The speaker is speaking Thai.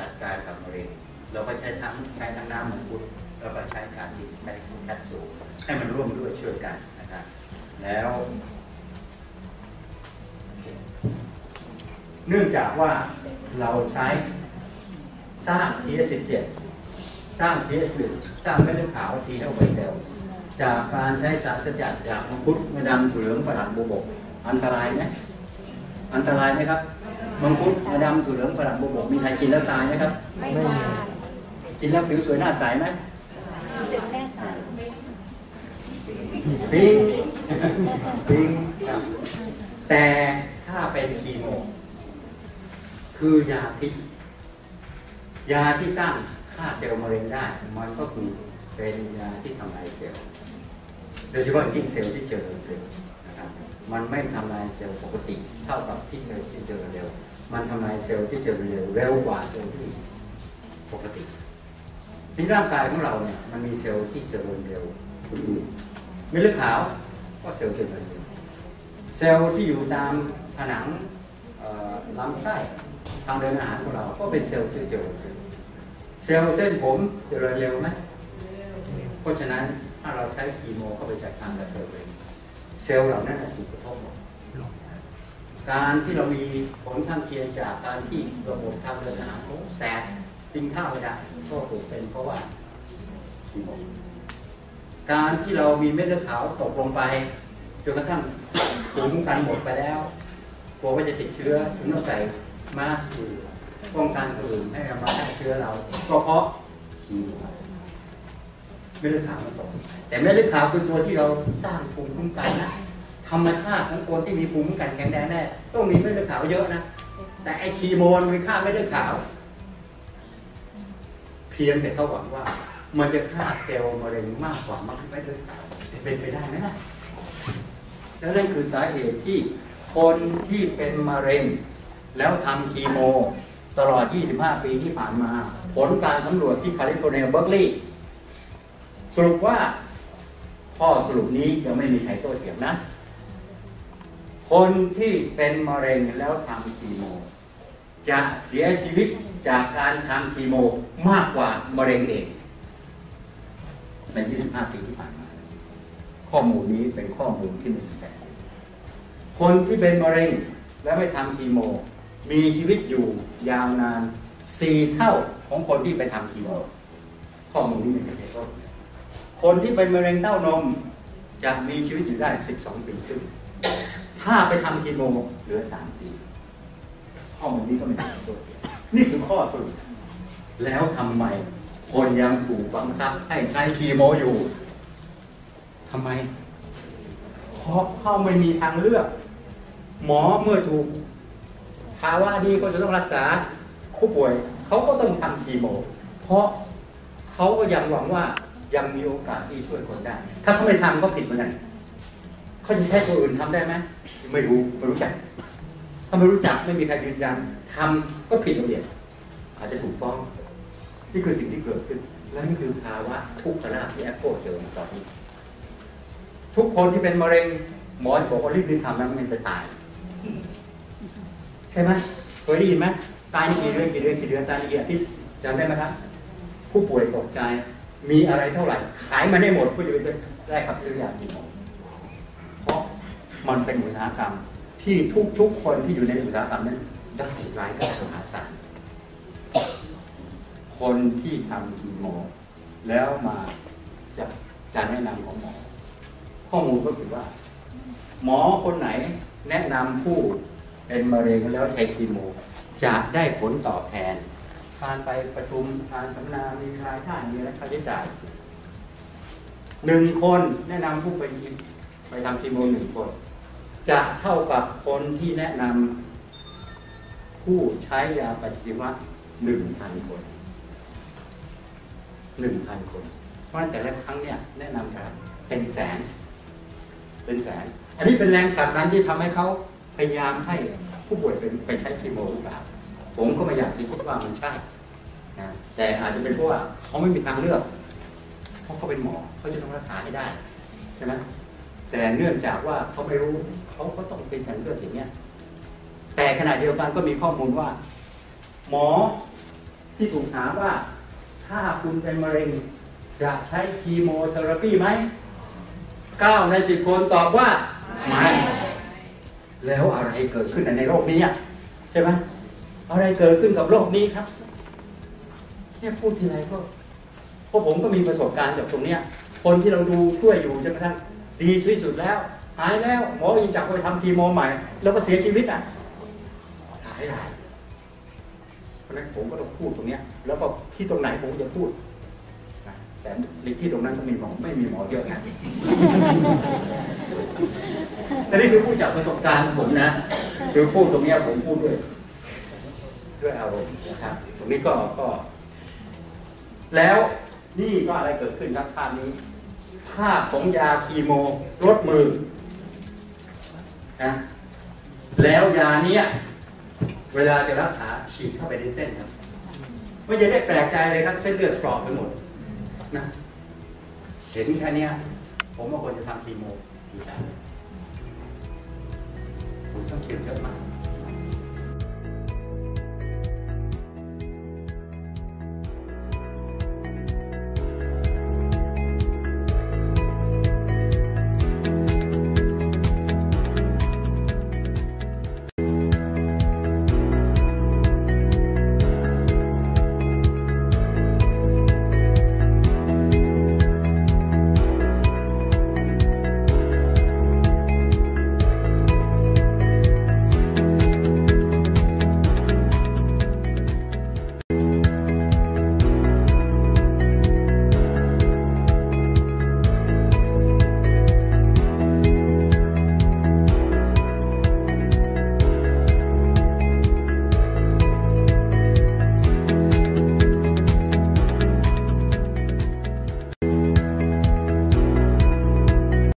จัดการกับมะเร็งเราก็ใช้ทั้งใช้ทั้งน้ำมังคุดแล้วก็ใช้การฉีดใช้แคปซูลให้มันร่วมด้วยช่วยกันนะครับแล้วเนื่องจากว่าเราใช้สร้าง TS17 สร้าง TS1 สร้างเม็ดเลือดขาว T helper cell จากการใช้สารสกัดจากมังคุดมะดำเหลืองฝรั่งบุบก อันตรายไหมอันตรายไหมครับ มังคุดมะดำถั่วเหลืองฝรั่งบุบกมีใครกินแล้วตายไหมครับ ไม่กินแล้วผิวสวยหน้าใสไหมเสร็จแน่ค่ปิงปิงครับแต่ถ้าเป็นคีโม คือยาพิษยาที่สร้างฆ่าเซลล์มะเร็งได้ มันก็คือเป็นยาที่ทำลายเซลล์โดยเฉพาะยิ่งเซลล์ที่เจริญเร็วนะครับ มันไม่ทำลายเซลล์ปกติเท่ากับที่เซลล์ที่เจริญเร็ว มันทำลายเซลล์ที่เจริญเร็วเร็วกว่าเซลล์ที่ปกติที่ร่างกายของเราเนี่ยมันมีเซลล์ที่เจริญเร็วอื่นเม็ดเลือดขาวก็เซลล์เจริญเร็วเซลล์ที่อยู่ตามผนังลำไส้ทางเดินอาหารของเรา ก็เป็นเซลล์ที่เจริญเร็วเซลล์เส้นผมเจริญเร็วไหมเพราะฉะนั้นถ้าเราใช้คีโมเข้าไปจัดการกับเซลล์เองเซลล์เหล่านั้นถูก การที่เรามีผลข้างเคียงจากการที่ระบบทางเดินอาหารเขาแสบกินข้าวไม่ได้ก็ถูกเป็นเพราะว่าคีโมการที่เรามีเม็ดเลือดขาวตกลงไปจนกระทั่งภูมิคุ้มกันหมดไปแล้วกลัวว่าจะติดเชื้อถึงต้องใส่มาสก์ป้องกันคนอื่นให้เรามาได้เชื้อเรา ก็เพราะคีโมเม็ดเลือดขาวมันตกแต่เม็ดเลือดขาวคือตัวที่เราสร้างภูมิคุ้มกันนะ ธรรมชาติของคนที่มีภูมิคุ้มกันแข็งแรงแน่ต้องมีเม็ดเลือดขาวเยอะนะ แต่ไอคีโมมันมีค่าเม็ดเลือดขาว เพียงแต่เขาหวังว่า มันจะฆ่าเซลล์มะเร็งมากกว่ามักเม็ดเลือดขาวเป็นไปได้ไหมล่ะและนั่นคือสาเหตุที่คนที่เป็นมะเร็ง แล้วทำคีโม ตลอด 25 ปีที่ผ่านมา ผลการสำรวจที่แคลิฟอร์เนียเบิร์กลีย์สรุปว่าข้อสรุปนี้ยังไม่มีใครโต้เถียงนะ คนที่เป็นมะเร็งแล้วทำคีโม จะเสียชีวิตจากการทำคีโมมากกว่ามะเร็งเองใน 25 ปีที่ผ่านมา ข้อมูลนี้เป็นข้อมูลที่ไม่มีแปลคนที่เป็นมะเร็งแล้วไม่ทำคีโม มีชีวิตอยู่ยาวนาน 4 เท่าของคนที่ไปทำคีโม ข้อมูลนี้ไม่ใช่ข้อมูลคนที่เป็นมะเร็งเต้านมจะมีชีวิตอยู่ได้ 12 ปีขึ้น ถ้าไปทำคีโมเหลือ3ปี ข้อมูลนี้ก็ไม่เป็นตัวนี่คือข้อสรุป แล้วทำไม คนยังถูกบังคับให้ใช้คีโมอยู่ทำไมเพราะเขาไม่มีทางเลือก หมอเมื่อถูกภาวะดีก็จะต้องรักษาผู้ป่วยเขาก็ต้องทำคีโม เพราะเขาก็ยังหวังว่ายังมีโอกาสที่ช่วยคนได้ ถ้าเขาไม่ทำก็ผิดเหมือนกันเขาจะใช้ตัวอื่นทำได้ไหม ไม่รู้ไม่รู้จัก ถ้าไม่รู้จักไม่มีใครยืนยันทำก็ผิดระเบียบอาจจะถูกฟ้อง นี่คือสิ่งที่เกิดขึ้น และนี่คือภาวะทุกขนาที่แอปเปิลเจอตอนนี้ ทุกคนที่เป็นมะเร็งหมอจะบอกว่ารีบๆทำนะไม่งั้นจะตาย ใช่ไหมเคยได้ยินไหมตายกี่เดือนกี่เดือนกี่เดือนตายกี่อาทิตย์จำได้ไหมครับ ผู้ป่วยตกใจมีอะไรเท่าไหร่ ขายมาได้หมดเพื่อจะไปได้ขับซื้อยาคีโมเพราะ มันเป็นอุตสาหกรรม ที่ทุกๆคนที่อยู่ในอุตสาหกรรมนั้นได้รายได้มหาศาลคนที่ทำคีโมแล้วมาจากการแนะนำของหมอ ข้อมูลก็คือว่า หมอคนไหนแนะนำผู้เป็นมะเร็งแล้วเทคีโม จะได้ผลตอบแทนการไปประชุมการสัมมนามีรายได้มีอะไรค่าใช้จ่ายหนึ่งคนแนะนำผู้ไปกินไปทำคีโมหนึ่งคน จะเท่ากับคนที่แนะนำผู้ใช้ยาปฏิชีวะหนึ่งพันคนหนึ่งพันคน เพราะฉะนั้นแต่ละครั้งเนี่ยแนะนำกันเป็นแสน เป็นแสน อันนี้เป็นแรงผลักดันที่ทำให้เขาพยายามให้ผู้ป่วยเป็นไปใช้คีโมหรือเปล่าผมก็ไม่อยากจะคิดว่ามันใช่นะแต่อาจจะเป็นเพราะว่าเขาไม่มีทางเลือก เพราะเขาเป็นหมอเขาจะต้องรักษาให้ได้ใช่ไหม แต่เนื่องจากว่าเขาไม่รู้เขาก็ต้องเป็นทางเลือกอย่างเนี้ยแต่ขณะเดียวกันก็มีข้อมูลว่า หมอที่ถูกถามว่าถ้าคุณเป็นมะเร็งจะใช้คีโมเทอราปีไหมเก้าในสิบคนตอบว่าไม่แล้วอะไรเกิดขึ้นในโลกนี้ใช่ไหมอะไรเกิดขึ้นกับโลกนี้ครับเนี่ยพูดทีไรก็เพราะผมก็มีประสบการณ์จากตรงเนี้ย คนที่เราดูช่วยอยู่จนกระทั่ง ดีที่สุดแล้วหายแล้วหมออีจักไปทำคีโมใหม่ แล้วก็เสียชีวิตอะหายหลายเพราะนั้นผมก็ต้องพูดตรงเนี้ยแล้วก็ที่ตรงไหนผมจะพูดนะแต่ในที่ตรงนั้นก็มีหมอไม่มีหมอเยอะนะแต่นี่คือพูดจากประสบการณ์ผมนะคือพูดตรงเนี้ยผมพูดด้วย ด้วยอารมณ์นะครับตรงนี้ก็ก็ แล้วนี่ก็อะไรเกิดขึ้นครับภาพนี้ ภาพของยาคีโมลดมือนะแล้วยาเนี้ยเวลาจะรักษาฉีดเข้าไปในเส้นครับไม่จะได้แปลกใจเลยครับเส้นเลือดกรอบไปหมดนะเห็นแค่นี้ผมว่าควรจะทำคีโมดีใจผมต้องเขียนเยอะมาก